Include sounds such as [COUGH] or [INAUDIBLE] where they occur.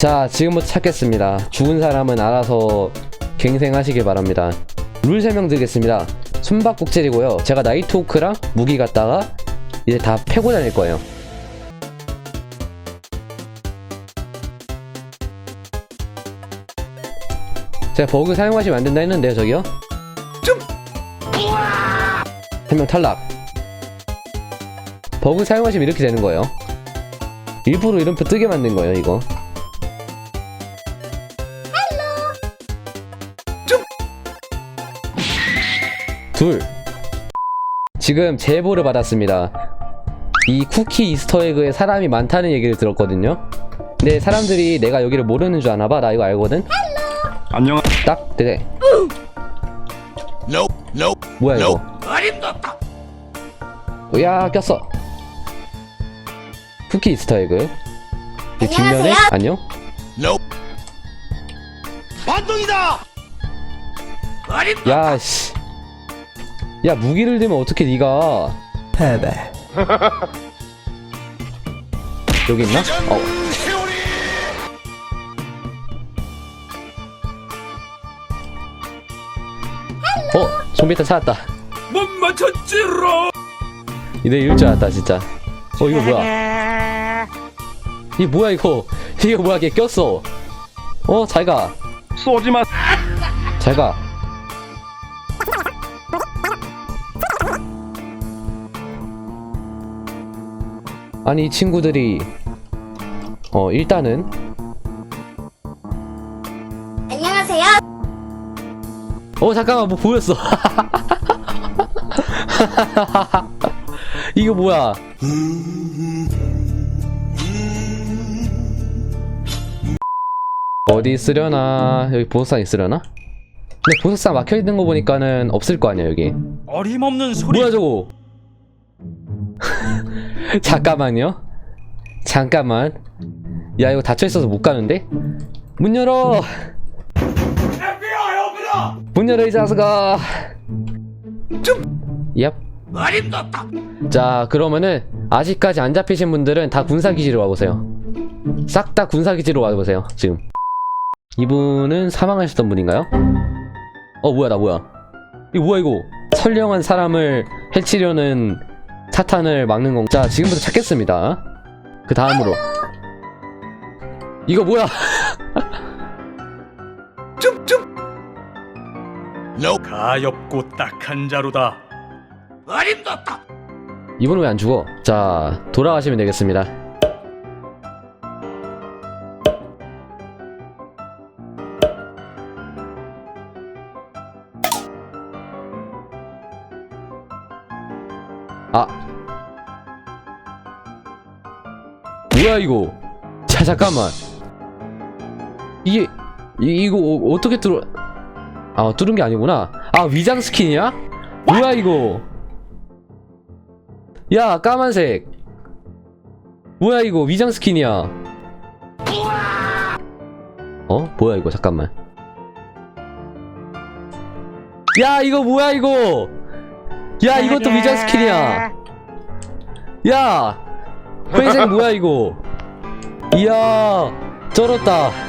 자, 지금부터 찾겠습니다. 죽은 사람은 알아서 갱생하시길 바랍니다. 룰 설명드리겠습니다. 숨바꼭질이고요. 제가 나이트호크랑 무기 갖다가 이제 다 패고 다닐 거예요. 제가 버그 사용하시면 안 된다 했는데요, 저기요? 한명 탈락. 버그 사용하시면 이렇게 되는 거예요. 일부러 이름표 뜨게 만든 거예요, 이거. 둘. 지금 제보를 받았습니다. 이 쿠키 이스터에그에 사람이 많다는 얘기를 들었거든요. 근데 사람들이 내가 여기를 모르는 줄 아나 봐. 나 이거 알거든. 안녕. 딱 되네. Nope, nope, 뭐야 이거? 어림없다. 야 꼈어. 쿠키 이스터에그. 이 뒷면에 안녕. Nope. 반동이다. 어림없다. 야 씨. 야 무기를 들면 어떻게 네가 패배. [LAUGHS] 여기 있나? 어. 어 좀비탄 찾았다. 못 맞췄지롱. 이내 이럴 줄 알았다 진짜. 어 이거 뭐야? [LAUGHS] 이게 뭐야 이거? 이게 뭐야? 걔 꼈어. 어 잘가 쏘지 마. 잘가. 아니 이 친구들이 어 일단은 안녕하세요. 어 잠깐만 뭐 보였어. [LAUGHS] 이거 뭐야? 어디 있으려나? 여기 보석상 있으려나? 근데 보석상 막혀 있는 거 보니까는 없을 거 아니야 여기. 어림없는 소리. 뭐야 저거? [LAUGHS] 잠깐만요. 잠깐만. 야 이거 닫혀 있어서 못 가는데? 문 열어. 문 열어 이 자식아. 얍. 어림없다. 자 그러면은 아직까지 안 잡히신 분들은 다 군사기지로 와보세요 싹 다 군사기지로 와보세요 지금 이분은 사망하셨던 분인가요? 어 뭐야 나 뭐야 이거 뭐야 이거 선량한 사람을 해치려는 사탄을 막는 건. 자 지금부터 찾겠습니다 그 다음으로 이거 뭐야 [LAUGHS] Nope. 가엾고 딱한 자루다. 어림없다. 이분은 왜 안 죽어? 자 돌아가시면 되겠습니다 아 뭐야 이거? 자 잠깐만. 이게 이, 이거 어, 어떻게 뚫어? 아 뚫은 게 아니구나. 아 위장 스킨이야? 뭐야 이거? 야 까만색. 뭐야 이거? 위장 스킨이야. 어? 뭐야 이거? 잠깐만. 야 이거 뭐야 이거? 야 이것도 위장 스킨이야. 야 회색 뭐야 이거? 이야 쩔었다